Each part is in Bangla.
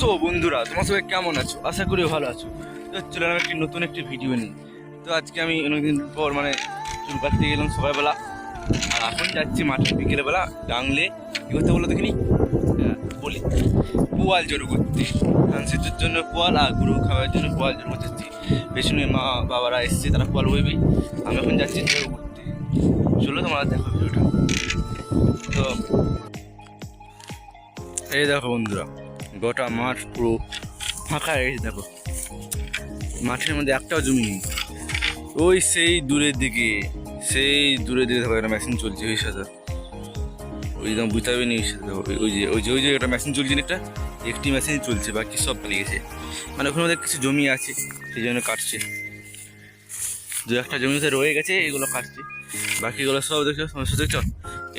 বন্ধুরা, তোমার সবাই কেমন আছো? আশা করি ভালো আছো। তো চলে এলাম একটি নতুন একটি ভিডিও নিই তো আজকে আমি অনেকদিন পর মানে চুল কাটতে গেলাম সকালবেলা। আর এখন যাচ্ছি মাঠে বিকেলবেলা ডাংলে কি করতে বলো দেখিনি? বলি। পোয়াল জড়ো করতে। ধান সেচের জন্য পোয়াল আর গরু খাওয়ার জন্য পোয়াল জড়ো করতে পেছনে মা বাবারা এসছে, তারা পোয়াল বইবে আমি এখন যাচ্ছি জড়ো করতে। চলো তোমরা দেখো ভিডিওটা। তো এই দেখো বন্ধুরা গোটা মাঠ পুরো ফাঁকা গেছে, দেখো। মাঠের মধ্যে একটাও জমি নেই। ওই সেই দূরের দিকে, সেই দূরের দিকে দেখো একটা মেশিন চলছে, ওই সাথে। ওই একদম বুঝতে পারবে নি, ওই যে ওই যে ওই যে একটা মেশিন চলছে একটা একটি মেশিন চলছে, বাকি সব পালিয়ে গেছে। মানে ওখানে ওদের কিছু জমি আছে, সেই জন্য কাটছে। দু একটা জমিতে রয়ে গেছে, এগুলো কাটছে। বাকিগুলো সব দেখছ সমস্যা দেখছ?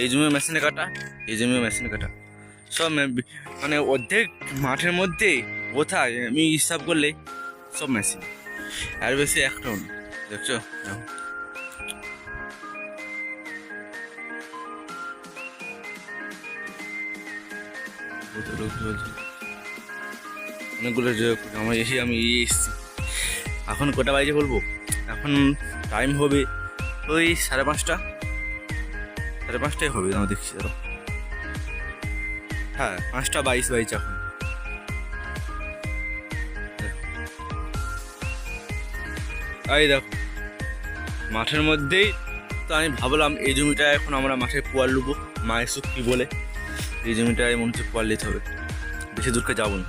এই জমি মেশিনে কাটা, এই জমি মেশিনে কাটা। সব মানে অর্ধেক মাঠের মধ্যে কোথায় আমি হিসাব করলে সব মেশিন আর বেশি একটাও না। দেখছ। অনেকগুলো আমার এসে আমি এসেছি। এখন কটা বাজে বলব? এখন টাইম হবে ওই সাড়ে পাঁচটা। সাড়ে পাঁচটাই হবে আমি দেখছি। ধরো হ্যাঁ পাঁচটা বাইশ বাইশ এখন। এই দেখো, মাঠের মধ্যেই তো আমি ভাবলাম এই জমিটা এখন আমরা মাঠে পোয়াল লুবো, মায়ের সুখ কি বলে? এই জমিটায় মনে হচ্ছে পোয়াল নিতে হবে। বেশি দূরকে যাব না।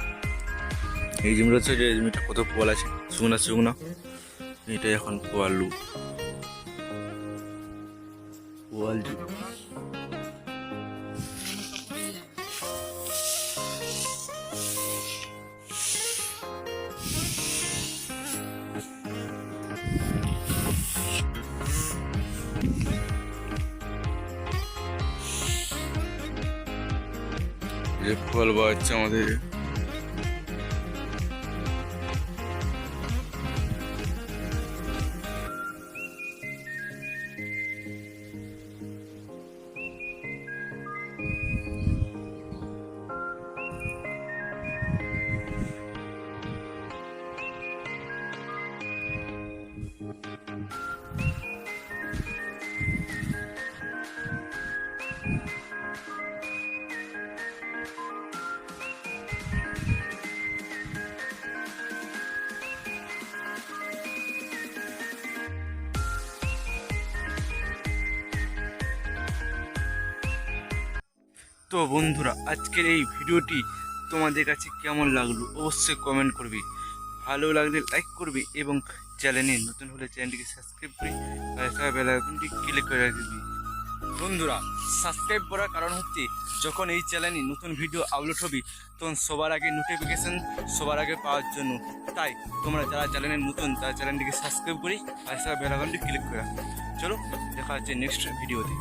এই জমিটা হচ্ছে যে জমিটা কত পোয়াল আছে? শুকনা শুকনা এটাই এখন পোয়াল লুব। পোয়াল জমি যে ফল বাচ্চা আমাদের তো বন্ধুরা, আজকের এই ভিডিওটি তোমাদের কাছে কেমন লাগল অবশ্যই কমেন্ট করবে। ভালো লাগলে লাইক করবে এবং চ্যানেলে নতুন হলে চ্যানেলটিকে সাবস্ক্রাইব করে পাশে বেল আইকনটি ক্লিক করে রাখবে বন্ধুরা সাবস্ক্রাইব করার কারণ হচ্ছে, যখন এই চ্যানেলে নতুন ভিডিও আপলোড হবে, তখন সবার আগে নোটিফিকেশন সবার আগে পাওয়ার জন্য। তাই তোমরা যারা চ্যানেলে নতুন, তারা চ্যানেলটিকে সাবস্ক্রাইব করে পাশে বেল আইকনটি ক্লিক করে চলো, দেখা হচ্ছে নেক্সট ভিডিওতে